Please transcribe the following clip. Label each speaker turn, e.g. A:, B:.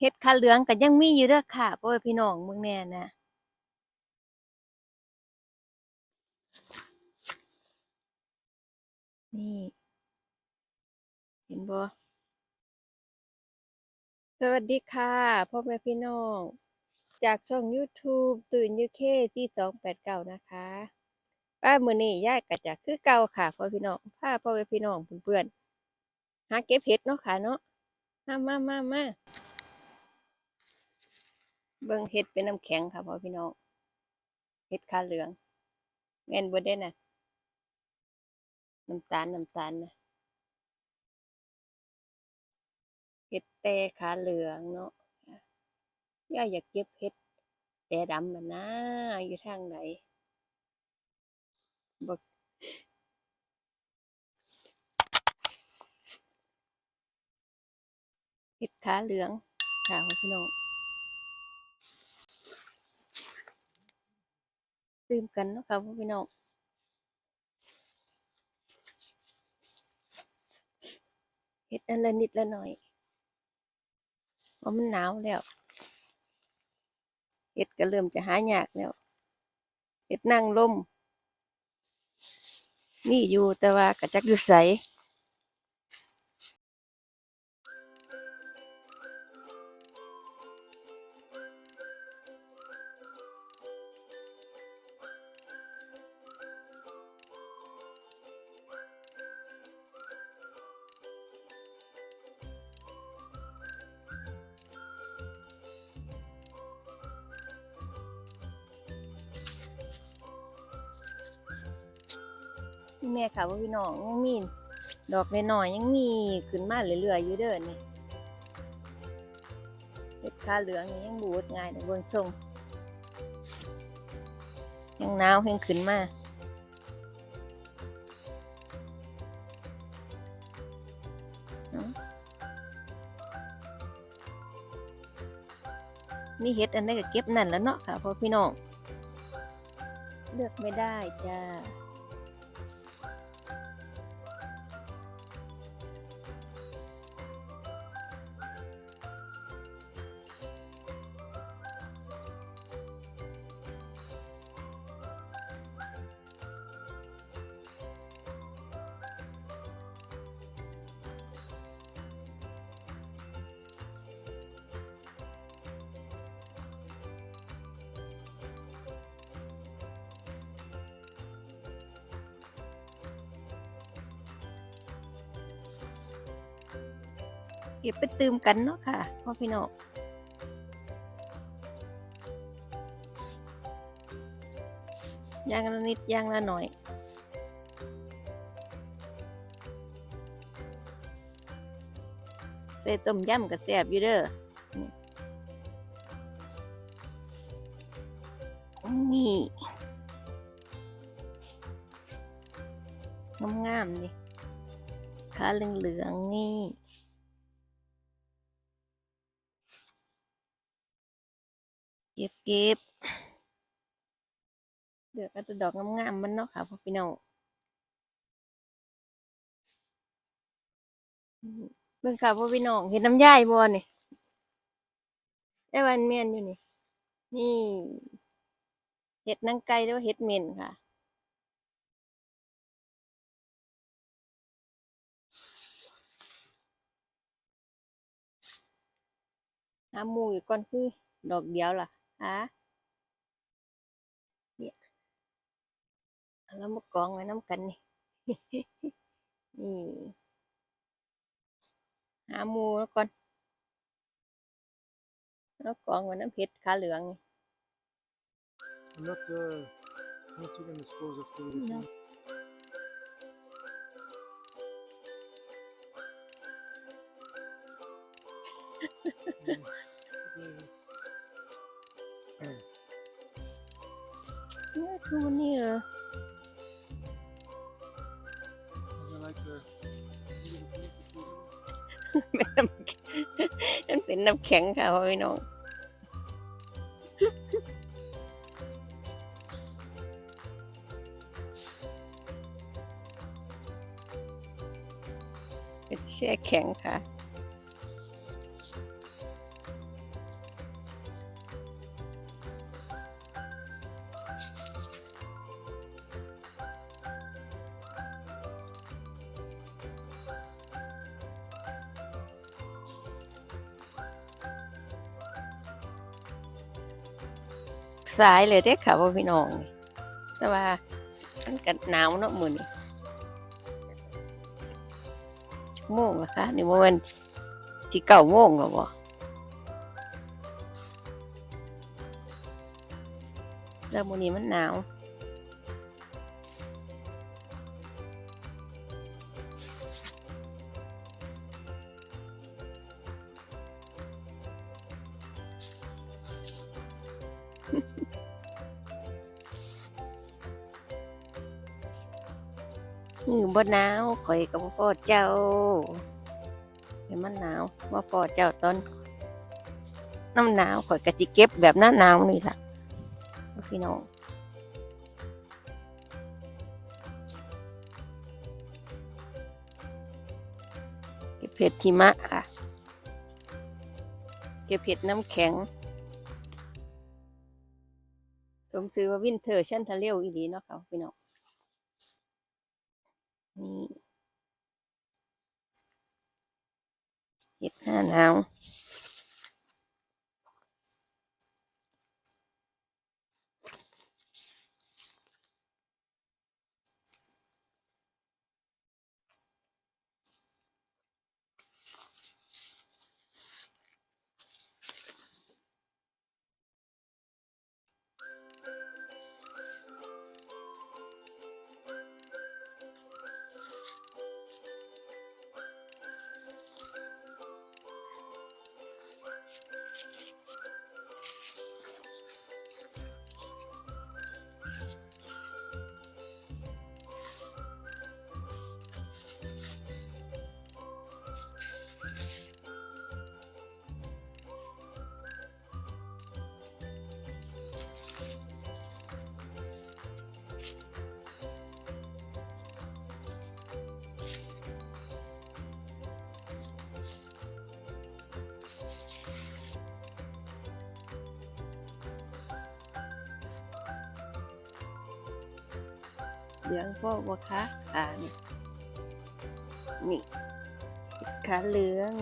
A: เฮ็ดขาเหลืองก็ยังมีอยู่เด้อค่ะพ่อแม่พี่น้องเมืองแน่นะนี่ เห็นบ่สวัสดีค่ะพ่อแม่พี่น้อง จากช่อง YouTube ตื่นยูเคที่สองแปดเก้านะคะป้ามือนี้ยายก็จะคือเก่าค่ะพ่อพี่น้องพาพ่อแม่พี่น้องเพื่อนๆหาเก็บเห็ดเนาะค่ะเนาะมามามามา เบิ่งเห็ดเป็นน้ำแข็งค่ะพ่อพี่น้องเห็ดขาเหลือง แม่นบ่ได้น่ะ น้ำตาลน้ำตาลนะเห็ดแต่ขาเหลืองเนาะย่าอยากเก็บเห็ดแต่ดำมันนะอยู่ทางไหนบ่เห็ดขาเหลืองค่ะพ่อพี่น้อง ตื่มกันเนาะค่ะพ่อพี่น้องเห็ดอันละนิดละหน่อยเพราะมันหนาวแล้วเห็ดก็เริ่มจะหายากแล้วเห็ดนั่งลมนี่อยู่แต่ว่ากระจักอยู่ใส แม่ค่ะว่าพี่น้องยังมีดอกน้อยยังมีขึ้นมาเรื่อยๆอยู่เด้อนี่เห็ดขาเหลืองนี่ยังบูดง่ายนะเบิ่งทรงยังหนาวยังขึ้นมาเนาะมีเห็ดอันใดก็เก็บนั่นแล้วเนาะค่ะพ่อพี่น้อง เลือกไม่ได้จ้า ก็บไปตืมกันเนาะค่ะพ่อพี่น้องย่างละนิดย่างละหน่อย ใส่ต้มยำก็แซ่บอยู่เด้อนี่งามๆนี่ขาเหลืองๆนี่ เก็บเก็บเดี๋ยวก็จะดอกงามๆมันเนาะค่ะพ่อพี่น้องเบิ่งค่ะพ่อพี่น้องเห็นน้ำย่ายบ่นี่ได้วันเมียนอยู่นี่ นี่เห็ดนางไก่หรือว่าเห็ดเม่นค่ะหามูอยู่ก่อนคือดอกเดียวล่ะ ฮะเนี่ยเอาแล้วมากองไว้น้ำกันนี่นี่หาหมูแล้วก่อนแล้วกองไว้น้ำเพชรขาเหลืองนี่
B: I'm not, uh, not even disposed of food.
A: No.
B: Mm.
A: เนี่ยคือวันนี้เออ
B: I like the.
A: เป็นน้ำแข็งมันเป็นน้ำแข็งค่ะพ่อพี่น้อง เป็นแช่แข็งค่ะ สายเลยเด้ค่ะพ่อพี่น้องแต่ว่ามันกันหนาวเนาะมือนี่โมงละคะนี่มันที่เก้าโมงแล้วบ่แล้วมือนี้มันหนาว มือบ่หนาวข่อยกับพ่อเจ้าเห็นมันหนาวว่าพ่อเจ้าตอนน้ำหนาวข่อยก็จิเก็บแบบหน้าหนาวนี่ล่ะพี่น้องเก็บเผ็ดหิมะค่ะ เก็บเผ็ดน้ำแข็ง มซื้อว่าวินเทอร์ชันทะเลวอีดีเนาะค่ะพี่น้องนี่เห็ดหน้าหนาว เหลืองพวกบัวคะขานี่นี่ขาเหลือง